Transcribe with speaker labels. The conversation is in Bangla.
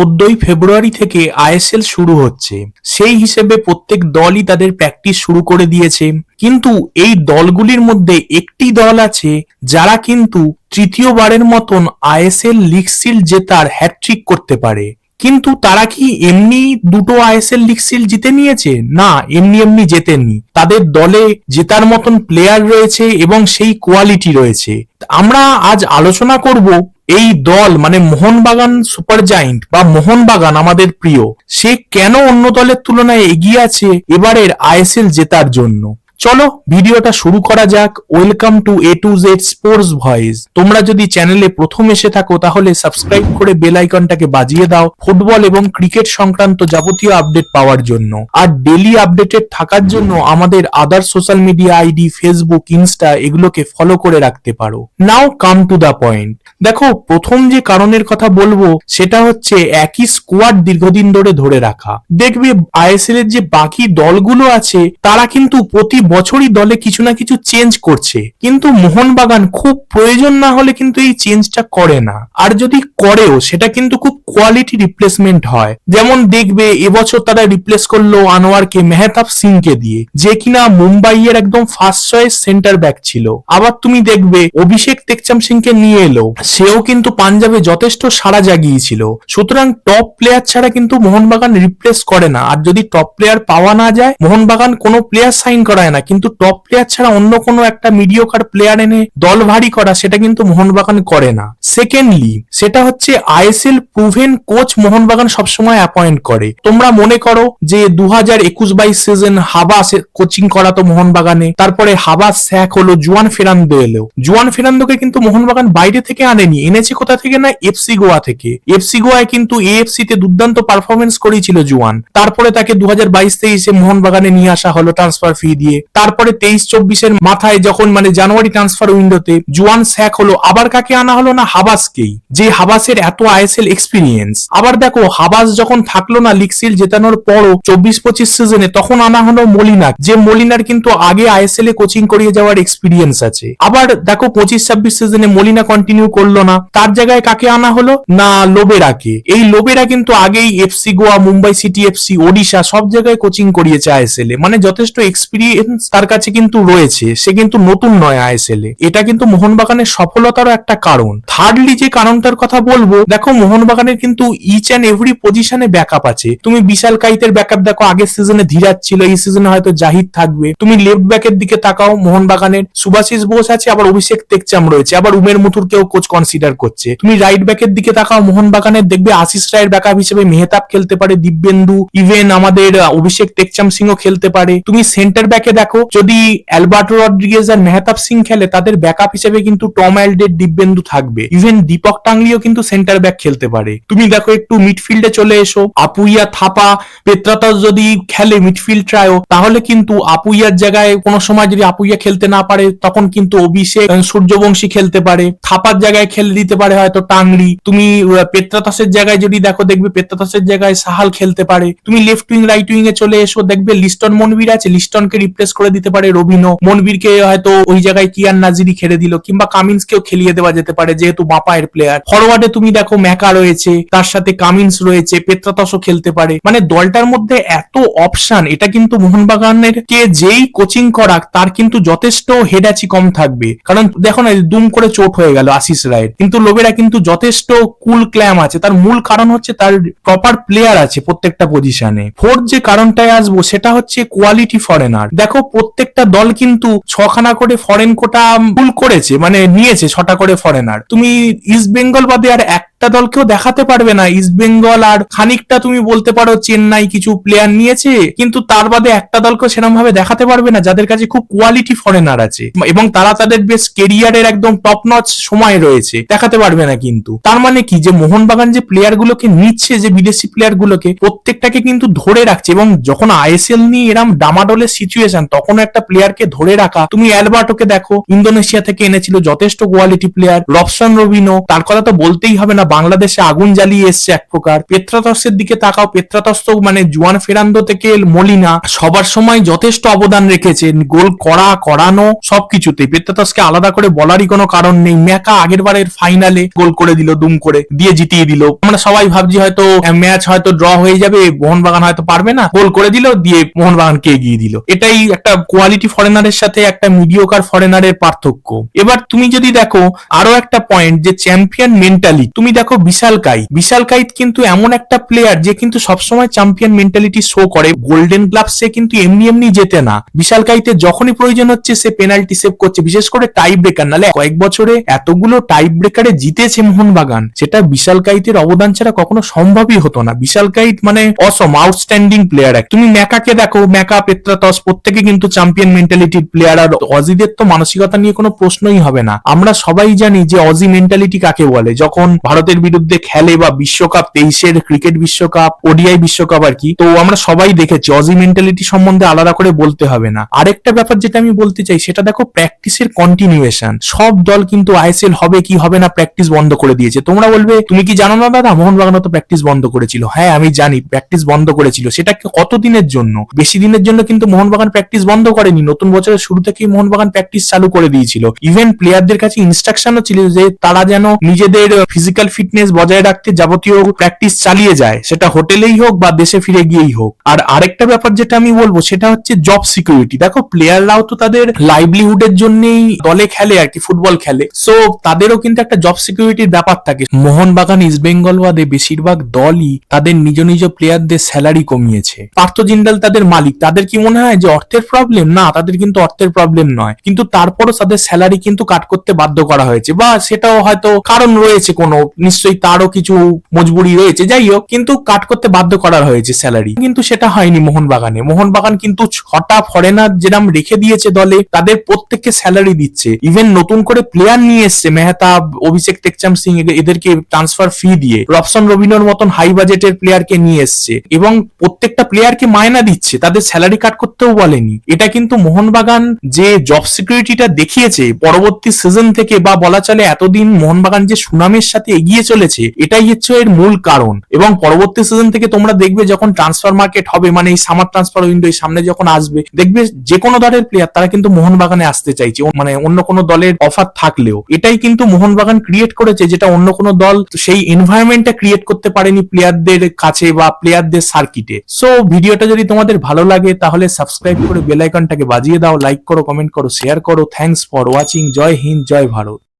Speaker 1: চোদ্দই ফেব্রুয়ারি থেকে আইএসএল শুরু হচ্ছে। সেই হিসেবে প্রত্যেক দলই তাদের প্র্যাকটিস শুরু করে দিয়েছে। কিন্তু এই দলগুলির মধ্যে একটি দল আছে যারা কিন্তু তৃতীয়বারের মতন আইএসএল লিগ সিল জেতার হ্যাট্রিক করতে পারে। কিন্তু তারা কি এমনি দুটো আইএসএল লিগ সিল জিতে নিয়েছে? না, এমনি এমনি জেতেননি তাদের দলে জেতার মতন প্লেয়ার রয়েছে এবং সেই কোয়ালিটি রয়েছে। আমরা আজ আলোচনা করব এই দল মানে মোহনবাগান সুপার জায়েন্ট বা মোহনবাগান আমাদের প্রিয়, সে কেন অন্য দলের তুলনায় এগিয়ে আছে এবারের আইএসএল জেতার জন্য? চলো ভিডিওটা শুরু করা যাক। Welcome to A to Z sports voice তোমরা যদি চ্যানেলে প্রথম এসে থাকো, তাহলে সাবস্ক্রাইব করে বেল আইকনটাকে বাজিয়ে দাও ফুটবল এবং ক্রিকেট সংক্রান্ত যাবতীয় আপডেট পাওয়ার জন্য। আর ডেলি আপডেটেড থাকার জন্য আমাদের other social media ID Facebook Insta এগুলোকে ফলো করে রাখতে পারো। Now come to the point দেখো, প্রথম যে কারণের কথা বলব, সেটা হচ্ছে একই স্কোয়াড দীর্ঘদিন ধরে ধরে রাখা। দেখবে আইএসএল এর যে বাকি দলগুলো আছে, তারা কিন্তু প্রতি বছরই দলে কিছু না কিছু চেঞ্জ করছে। কিন্তু মোহনবাগান খুব প্রয়োজন না হলে কিন্তু এই চেঞ্জটা করে না। আর যদি করেও, সেটা কিন্তু খুব কোয়ালিটি রিপ্লেসমেন্ট হয়। যেমন দেখবে, এবছর তারা রিপ্লেস করল আনোয়ারকে, মেহতাব সিংকে দিয়ে, যে কিনা মুম্বাইয়ের একদম ফার্স্ট চয়েস সেন্টার ব্যাক ছিল। আবার তুমি দেখবে, অভিষেক টেকচাম সিংকে নিয়ে এলো। সেও কিন্তু পাঞ্জাবে যথেষ্ট সাড়া জাগিয়েছিল। সুতরাং টপ প্লেয়ার ছাড়া কিন্তু মোহনবাগান রিপ্লেস করে না। আর যদি টপ প্লেয়ার পাওয়া না যায়, মোহনবাগান কোনো প্লেয়ার সাইন করায় না। কিন্তু টপ প্লেয়ার ছাড়া অন্য কোনো একটা মিডিওকার প্লেয়ার এনে দল ভারী করা, সেটা কিন্তু মোহনবাগান করে না। সেকেন্ডলি সেটা হচ্ছে আইএসএল প্রুভেন কোচ মোহনবাগান সবসময় অ্যাপয়েন্ট করে। তোমরা মনে করো যে দু হাজার একুশ বাইশ সিজন হাবাস কোচিং করাতো মোহনবাগানে, তারপরে হাবাস স্যাক হলো জুয়ান ফেরান্দো এলো জুয়ান ফেরান্দোকে কিন্তু মোহনবাগান বাইরে থেকে আনেনি, এনেছে কোথা থেকে না এফসি গোয়া থেকে। এফসি গোয়ায় কিন্তু এএফসি তে দুর্দান্ত পারফরমেন্স করেছিল জুয়ান। তারপরে তাকে দু হাজার বাইশ তেইশে মোহনবাগানে নিয়ে আসা হলো ট্রান্সফার ফি দিয়ে। তারপরে তেইশ চব্বিশের মাথায় যখন মানে জানুয়ারি ট্রান্সফার উইন্ডোতে জুয়ান স্যাক হলো, আবার কাকে আনা হলো না হাবাসকেই? যে হাবাসের এত আইএসএল এক্সপিরিয়েন্স আবার দেখো, হাবাস যখন থাকল না লিগ সিল জেতানোর পরও চব্বিশ পঁচিশ সিজনে তখন আনা হলো মলিনা যে মলিনার কিন্তু আগে আইএসএল এ কোচিং করিয়ে যাওয়ার এক্সপিরিয়েন্স আছে। আবার দেখো, পঁচিশ ছাব্বিশ সিজনে মলিনা কন্টিনিউ করল না। তার জায়গায় কাকে আনা হলো? না, লোবেরাকে। এই লোবেরা কিন্তু আগেই FC Goa Mumbai city FC Odisha সব জায়গায় কোচিং করিয়েছে আইএসএল এ। মানে যথেষ্ট এক্সপিরিয়েন্স তার কাছে কিন্তু রয়েছে। সে কিন্তু নতুন নয় আইএসএল এ। এটা কিন্তু মোহনবাগানের সফলতারও একটা কারণ। থার্ডলি যে কারণটার কথা বলব, দেখো, মোহনবাগানের কিন্তু ইচ অ্যান্ড এভরি পজিশনে ব্যাকআপ আছে। তুমি বিশাল কাইতের ব্যাকআপ দেখো, আগের সিজনে ধীরাজ ছিল, এই সিজনে হয়তো জাহিদ থাকবে। তুমি লেফট ব্যাকের দিকে তাকাও, মোহনবাগানের সুভাশিস বোস আছে, আবার অভিষেক তেকচাম রয়েছে, আবার উমের মুথুরকেও কোচ কনসিডার করছে। তুমি রাইট ব্যাকের দিকে তাকাও, মোহনবাগানের দেখবে আশিস রায়ের ব্যাকআপ হিসেবে মেহতাব খেলতে পারে, দিব্যেন্দু ইভেন আমাদের অভিষেক টেকচাম সিংও খেলতে পারে। তুমি সেন্টার ব্যাকে দেখো, যদি অ্যালবার্টো রড্রিগেজ আর মেহতাব সিং খেলে, তাদের ব্যাকআপ হিসেবে কিন্তু টম অ্যালডের দিব্যেন্দু থাকবে। ইভেন দীপক টাংলিও কিন্তু সেন্টার ব্যাক খেলতে পারে। তুমি দেখো একটু মিডফিল্ডে চলে এসো। আপুইয়া, থাপা পেত্রাতাস যদি খেলে মিডফিল্ড ট্রায়ও তাহলে কিন্তু আপুইয়ার জায়গায় কোনো সময় যদি আপুইয়া খেলতে না পারে, তখন কিন্তু অভিষেক সূর্যবংশী খেলতে পারে। থাপার জায়গায় খেলে দিতে পারে হয়তো টাংরি। তুমি পেত্রাতাসের জায়গায় যদি দেখো, দেখবে পেত্রাতাসের জায়গায় সাহাল খেলতে পারে। তুমি লেফট উইং রাইট উইং এ চলে এসো, দেখবে লিস্টন মনবীর আছে, লিস্টনকে রিপ্লেস করে দিতে পারে রবিনো মনবীরকে হয়তো ওই জায়গায় কিয়ান নাজিরি খেলে দিল, কিংবা কামিন্সকেও খেলিয়ে দেওয়া যেতে পারে, যেহেতু বাপায়ের প্লেয়ার ফরওয়ার্ডে তুমি দেখো ম্যাকা রয়েছে। তার সাথে কামিন্স রয়েছে পেত্রাতাসও খেলতে পারে। মানে দলটার মধ্যে এত অপশন এটা কিন্তু মোহনবাগানের কে যেই কোচিং করাক, তার কিন্তু যথেষ্ট হেডাচি কম থাকবে। কারণ দেখো না, দুম করে চোট হয়ে গেল আশিস রায়ের। কিন্তু লোবেরা কিন্তু যথেষ্ট কুল ক্ল্যাম আছে। তার মূল কারণ হচ্ছে তার প্রপার প্লেয়ার আছে প্রত্যেকটা পজিশনে ফোর্থ যে কারণটায় আসব, সেটা হচ্ছে কোয়ালিটি ফরেনার দেখো, প্রত্যেকটা দল কিন্তু ছখানা করে ফরেন কোটা ফুল করেছে মানে নিয়েছে ছটা করে ফরেনার তুমি ইস্ট বেঙ্গল বাদে আর একটা দলকেও দেখাতে পারবে না। ইস্ট বেঙ্গল আর খানিকটা তুমি বলতে পারো চেন্নাই কিছু প্লেয়ার নিয়েছে, কিন্তু তার বাদে একটা দলকে সেরকম ভাবে দেখাতে পারবে না, যাদের কাছে খুব কোয়ালিটি ফরেনার আছে। এবং তারা তাদের বেশ কেরিয়ারের একদম টপ নচ সময় রয়েছে, দেখাতে পারবে না কিন্তু। তার মানে কি? যে মোহনবাগান যে প্লেয়ার গুলোকে নিচ্ছে, যে বিদেশি প্লেয়ার গুলোকে, প্রত্যেকটাকে কিন্তু ধরে রাখছে। এবং যখন আইএসএল নিয়ে এরম ডামাডোলের সিচুয়েশন তখন একটা প্লেয়ারকে ধরে রাখা। তুমি অ্যালবার্টোকে দেখো, ইন্দোনেশিয়া থেকে এনেছিল যথেষ্ট কোয়ালিটি প্লেয়ার রবসন রবিনো, তার কথা তো বলতেই হবে না বাংলাদেশে আগুন জ্বালিয়ে এসছে এক প্রকার। পেত্রাতসের দিকে তাকাও। পেত্রাতস তো মানে জুয়ান ফেরান্দো থেকে মলিনা সবার সময় যথেষ্ট অবদান রেখেছে। গোল করা, করানো সবকিছুতে পেত্রাতসকে আলাদা করে বলারই কোনো কারণ নেই। মেকা আগের বারের ফাইনালে গোল করে দিল, দুম করে দিয়ে জিতিয়ে দিল। আমরা সবাই ভাবছি হয়তো ম্যাচ হয়তো ড্র হয়ে যাবে, মোহনবাগান হয়তো পারবে না। গোল করে দিল, দিয়ে মোহনবাগানকে এগিয়ে দিল। এটাই একটা কোয়ালিটি ফরেনারের সাথে একটা মিডিওকার ফরেনারের পার্থক্য। এবার তুমি যদি দেখো, আরও একটা পয়েন্ট যে চ্যাম্পিয়ন মেন্টালি তুমি দেখো বিশাল কাই বিশাল কাইত কিন্তু এমন একটা প্লেয়ার যে কিন্তু সবসময় চ্যাম্পিয়ন মেন্টালিটি শো করে। গোল্ডেন গ্লাভ সে কিন্তু এমনি এমনি জেতে না। বিশাল কাইতে যখনই প্রয়োজন হচ্ছে সে পেনাল্টি সেভ করছে। বিশেষ করে টাই ব্রেকার নালে কয়েক বছরে এতগুলো টাই ব্রেকারে জিতেছে মোহনবাগান। সেটা বিশাল কাইতের অবদান ছাড়া কখনো সম্ভবই হতো না। বিশাল কাইত মানে অসম আউটস্ট্যান্ডিং প্লেয়ার এক। তুমি ম্যাকাকে দেখো, ম্যাকা, পেত্রাতস, প্রত্যেকে কিন্তু চ্যাম্পিয়ন মেন্টালিটির প্লেয়ার আর অজিদের তো মানসিকতা নিয়ে কোনো প্রশ্নই হবে না। আমরা সবাই জানি যে অজি মেন্টালিটি কাকে বলে? যখন ভারতের বিরুদ্ধে খেলে বা বিশ্বকাপ, তেইশের ক্রিকেট বিশ্বকাপ, ওডিআই বিশ্বকাপ আর কি, তো আমরা সবাই দেখেছি। অজি মেন্টালিটি সম্বন্ধে আলাদা করে বলতে হবে না। আরেকটা ব্যাপার যেটা আমি বলতে চাই, সেটা দেখো প্র্যাকটিসের কন্টিনিউয়েশন সব দল কিন্তু আইএসএল হবে কি হবে না প্র্যাকটিস বন্ধ করে দিয়েছে। তোমরা বলবে, তুমি কি জানো না দাদা? মোহনবাগান তো প্র্যাকটিস বন্ধ করেছিল। হ্যাঁ আমি জানি প্র্যাকটিস বন্ধ করেছিল। সেটা কত দিনের জন্য? বেশি দিনের জন্য কিন্তু মোহনবাগান প্র্যাকটিস বন্ধ করেনি। নতুন বছরের শুরু থেকেই মোহনবাগান প্র্যাকটিস চালু করে দিয়েছিল। ইভেন প্লেয়ারদের কাছে ইনস্ট্রাকশনও ছিল যে, তারা যেন নিজেদের ফিজিক্যাল ফিটনেস বজায় রাখতে যাবতীয় প্র্যাকটিস চালিয়ে যায়, সেটা হোটেলেই হোক বা দেশে ফিরে গিয়েই হোক। আর আরেকটা ব্যাপার যেটা আমি বলব, সেটা হচ্ছে জব সিকিউরিটি দেখো প্লেয়াররাও তো তাদের লাইভলিহুডের জন্যই দলে খেলে আর কি ফুটবল খেলে। সো তাদেরও কিন্তু একটা জব সিকিউরিটির ব্যাপার থাকে। মোহনবাগান ইস্ট বেঙ্গল বাদে বেশিরভাগ দলই তাদের নিজ নিজ প্লেয়ারদের স্যালারি কমিয়েছে। পার্থ জিন্দাল তাদের মালিক। তাদের কি মনে হয় যে অর্থের প্রবলেম না, তাদের কিন্তু অর্থের প্রবলেম নয়। কিন্তু তারপরও তাদের স্যালারি কিন্তু কাট করতে বাধ্য করা হয়েছে। বা সেটাও হয়তো কারণ রয়েছে কোনো নিশ্চয়ই তারও কিছু মজবুরি রয়েছে। যাই হোক, কিন্তু কাট করতে বাধ্য করা হয়েছে স্যালারি কিন্তু সেটা হয়নি মোহনবাগানে। মোহনবাগান কিন্তু ছটা ফরেনার যেরাম রেখে দিয়েছে দলে, তাদের প্রত্যেককে স্যালারি দিচ্ছে। ইভেন নতুন করে প্লেয়ার নিয়ে এসছে, মেহতাব, অভিষেক টেকচাম সিং এদেরকে ট্রান্সফার ফি দিয়ে। রবসন রবিনোর মতন হাই বাজেটের প্লেয়ারকে নিয়ে এসছে। এবং প্রত্যেকটা প্লেয়ারকে মায়না দিচ্ছে। তাদের স্যালারি কাট করতেও বলেনি। এটা কিন্তু মোহনবাগান যে জব সিকিউরিটিটা দেখিয়েছে, পরবর্তী সিজন থেকে বা বলা চলে এতদিন, মোহনবাগান যে সুনামের সাথে এগিয়ে চলেছে, এটাই হচ্ছে এর মূল কারণ। এবং পরবর্তী সিজন থেকে তোমরা দেখবে যখন ট্রান্সফার মার্কেট হবে মানে এই সামার ট্রান্সফার উইন্ডো সামনে যখন আসবে, দেখবে যে কোনো দলের প্লেয়ার তারা কিন্তু মোহনবাগানে আসতে চাইছে। মানে অন্য কোনো দলের অফার থাকলেও। এটাই কিন্তু মোহনবাগান ক্রিয়েট করেছে যেটা অন্য কোনো দল সেই এনভায়রনমেন্টটা ক্রিয়েট করতে পারেনি প্লেয়ারদের কাছে বা প্লেয়ারদের সার্কিটে সো ভিডিওটা যদি তোমাদের ভালো লাগে, তাহলে সাবস্ক্রাইব করে বেল আইকনটাকে বাজিয়ে দাও লাইক করো কমেন্ট করো শেয়ার করো। থ্যাঙ্কস ফর ওয়াচিং জয় হিন্দ, জয় ভারত।